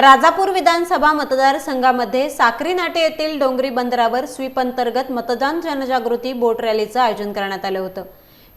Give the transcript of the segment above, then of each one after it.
राजापूर विधानसभा मतदारसंघामध्ये साक्री नाटे येथील डोंगरी बंदरावर स्वीप अंतर्गत मतदान जनजागृती बोट रॅलीचं आयोजन करण्यात आलं होतं.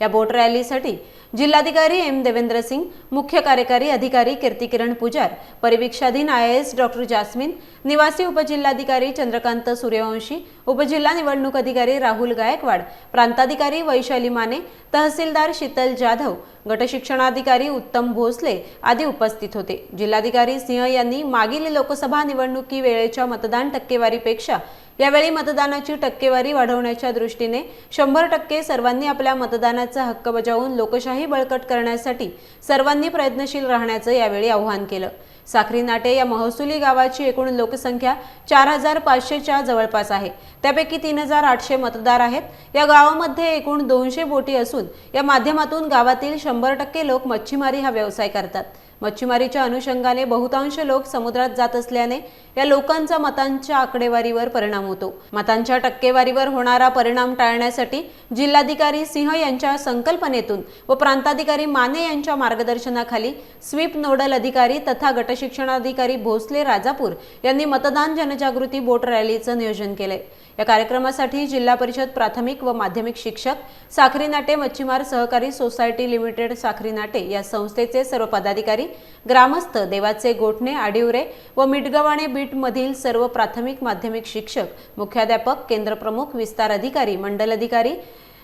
या बोट रॅलीसाठी जिल्हाधिकारी एम देवेंद्र सिंग मुख्य कार्यकारी अधिकारी कीर्तिकिरण पुजार परिवीक्षाधीन आय एस डॉक्टर जास्मिन निवासी उपजिल्हाधिकारी चंद्रकांत सूर्यवंशी उपजिल्हा निवडणूक अधिकारी राहुल गायकवाड प्रांताधिकारी वैशाली माने तहसीलदार शीतल जाधव गटशिक्षणाधिकारी उत्तम भोसले आदी उपस्थित होते. जिल्हाधिकारी सिंह यांनी मागील लोकसभा निवडणुकी वेळेच्या मतदान टक्केवारीपेक्षा यावेळी मतदानाची टक्केवारी वाढवण्याच्या दृष्टीने शंभर टक्के सर्वांनी आपल्या मतदानाचा हक्क बजावून लोकशाही बळकट करण्यासाठी सर्वांनी प्रयत्नशील राहण्याचं यावेळी आवाहन केलं. साखरी नाटे या महसुली गावाची एकूण लोकसंख्या चार हजार पाचशेच्या जवळपास आहे. त्यापैकी तीन हजार आठशे मतदार आहेत. या गावामध्ये एकूण दोनशे बोटी असून या माध्यमातून गावातील शंभर टक्के लोक मच्छीमारी हा व्यवसाय करतात. मच्छीमारीच्या अनुषंगाने बहुतांश लोक समुद्रात जात असल्याने या लोकांचा मतांच्या आकडेवारीवर परिणाम होतो. मतांच्या टक्केवारीवर होणारा परिणाम टाळण्यासाठी जिल्हाधिकारी सिंह यांच्या संकल्पनेतून व प्रांताधिकारी माने यांच्या मार्गदर्शनाखाली स्वीप नोडल अधिकारी तथा गटशिक्षणाधिकारी भोसले राजापूर यांनी मतदान जनजागृती बोट रॅलीचं नियोजन केलंय. या कार्यक्रमासाठी जिल्हा परिषद प्राथमिक व माध्यमिक शिक्षक साखरी नाटे मच्छीमार सहकारी सोसायटी लिमिटेड साखरी नाटे या संस्थेचे सर्व पदाधिकारी ग्रामस्थ देवाचे गोठणे आडिवरे व मिटगवाणे बीटमधील सर्व प्राथमिक माध्यमिक शिक्षक मुख्याध्यापक केंद्रप्रमुख विस्तार अधिकारी मंडल अधिकारी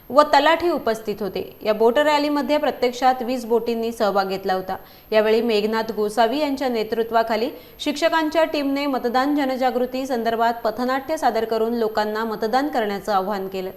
व तलाठी उपस्थित होते. या बोट रॅलीमध्ये प्रत्यक्षात वीस बोटींनी सहभाग घेतला होता. यावेळी मेघनाथ गोसावी यांच्या नेतृत्वाखाली शिक्षकांच्या टीमने मतदान जनजागृती संदर्भात पथनाट्य सादर करून लोकांना मतदान करण्याचं आवाहन केलं.